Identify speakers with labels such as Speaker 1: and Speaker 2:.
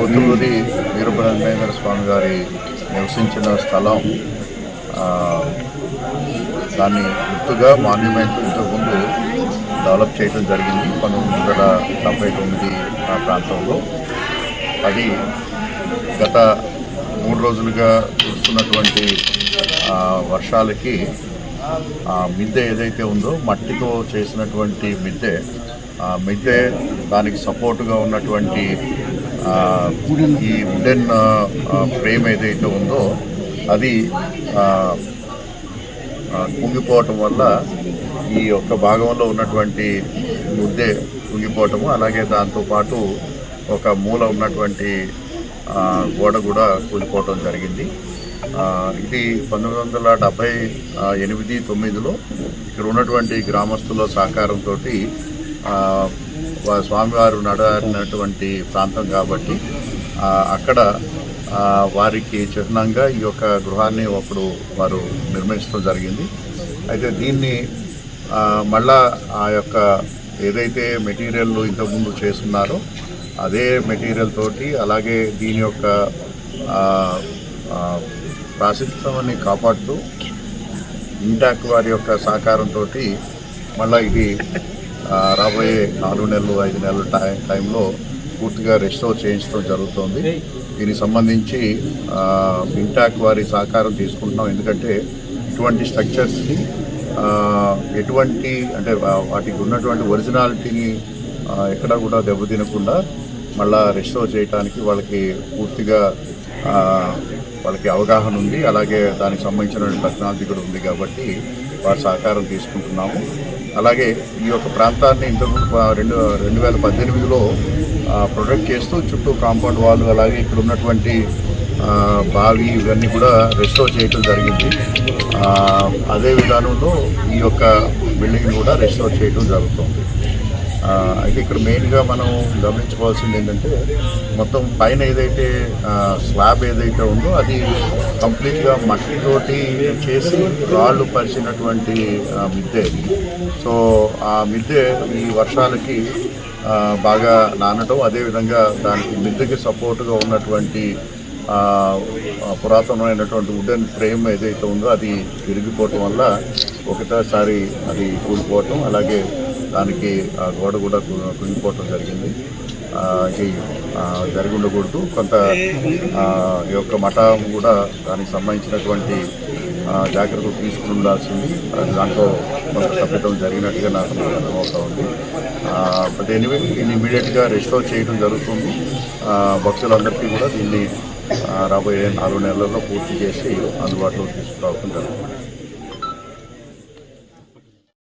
Speaker 1: పోతులూరి వీరబ్రహ్మేంద్ర స్వామి గారి నివసించిన స్థలం దాన్ని గుర్తుగా మాన్యుమెంట్ ఇంతకుముందు డెవలప్ చేయడం జరిగింది. పంతొమ్మిది వందల డెబ్బై తొమ్మిది ఆ ప్రాంతంలో. అది గత మూడు రోజులుగా కురుస్తున్నటువంటి వర్షాలకి ఆ మిద్దె ఏదైతే ఉందో మట్టితో చేసినటువంటి మిద్దె ఆ మిద్దె దానికి సపోర్టుగా ఉన్నటువంటి ఈ వుడెన్ ఫ్రేమ్ ఏదైతే ఉందో అది కుంగిపోవటం వల్ల ఈ యొక్క భాగంలో ఉన్నటువంటి ముద్దే కుంగిపోవటము అలాగే దాంతోపాటు ఒక మూల ఉన్నటువంటి గోడ కూడా కూలిపోవటం జరిగింది. ఇది పంతొమ్మిది వందల డెబ్బై ఎనిమిది తొమ్మిదిలో ఇక్కడ ఉన్నటువంటి గ్రామస్తుల సహకారంతో స్వామివారు నడనటువంటి ప్రాంతం కాబట్టి అక్కడ వారికి చిహ్నంగా ఈ యొక్క గృహాన్ని ఒకడు వారు నిర్మించడం జరిగింది. అయితే దీన్ని మళ్ళా ఆ యొక్క ఏదైతే మెటీరియల్ ఇంతకుముందు చేస్తున్నారో అదే మెటీరియల్ తోటి అలాగే దీని యొక్క ఆ, ప్రాశస్త్యాన్ని కాపాడుతూ ఇంటాక్ వారి యొక్క సహకారంతో మళ్ళీ ఇది రాబోయే నాలుగు నెలలు ఐదు నెలల టైం టైంలో పూర్తిగా రెస్టోర్ చేయించడం జరుగుతుంది. దీనికి సంబంధించి ఇంటాక్ వారి సహకారం తీసుకుంటున్నాం. ఎందుకంటే ఇటువంటి స్ట్రక్చర్స్ని ఎటువంటి అంటే వాటికి ఉన్నటువంటి ఒరిజినాలిటీని ఎక్కడా కూడా దెబ్బతినకుండా మళ్ళా రెస్టోర్ చేయడానికి వాళ్ళకి పూర్తిగా వాళ్ళకి అవగాహన ఉంది. అలాగే దానికి సంబంధించిన టెక్నాలజీ కూడా ఉంది కాబట్టి వారి సహకారం తీసుకుంటున్నాము. అలాగే ఈ యొక్క ప్రాంతాన్ని ఇంతకుముందు రెండు రెండు వేల పద్దెనిమిదిలో ప్రొటెక్ట్ చేస్తూ చుట్టూ కాంపౌండ్ వాళ్ళు అలాగే ఇక్కడ ఉన్నటువంటి బావి ఇవన్నీ కూడా రెస్టోర్ చేయటం జరిగింది. అదే విధానంలో ఈ యొక్క బిల్డింగ్ కూడా రెస్టోర్ చేయడం జరుగుతుంది. అయితే ఇక్కడ మెయిన్గా మనం గమనించుకోవాల్సింది ఏంటంటే మొత్తం పైన ఏదైతే స్లాబ్ ఏదైతే ఉందో అది కంప్లీట్గా మట్టితోటి చేసి రాళ్ళు పరిచినటువంటి మిద్దె అది. సో ఆ మిద్దె ఈ వర్షాలకి బాగా నానటం అదేవిధంగా దానికి మిద్దెకి సపోర్ట్గా ఉన్నటువంటి పురాతనమైనటువంటి వుడెన్ ఫ్రేమ్ ఏదైతే ఉందో అది విరిగిపోవటం వల్ల ఒకటేసారి అది కూలిపోవటం అలాగే దానికి ఆ గోడ కూడా కుంగిపోవటం జరిగింది. ఇది జరిగి ఉండకూడదు కొంత ఈ యొక్క మఠం కూడా దానికి సంబంధించినటువంటి జాగ్రత్తలు తీసుకుని ఉండాల్సింది. దాంట్లో కొంత తప్పిదం జరిగినట్టుగా నాకు అర్థమవుతా ఉంది. బట్ ఎనివే దీన్ని ఇమీడియట్గా రెస్టోర్ చేయడం జరుగుతుంది. భక్తులందరికీ కూడా దీన్ని రాబోయే నాలుగు నెలల్లో పూర్తి చేసి అందుబాటులో తీసుకురావడం జరుగుతుంది.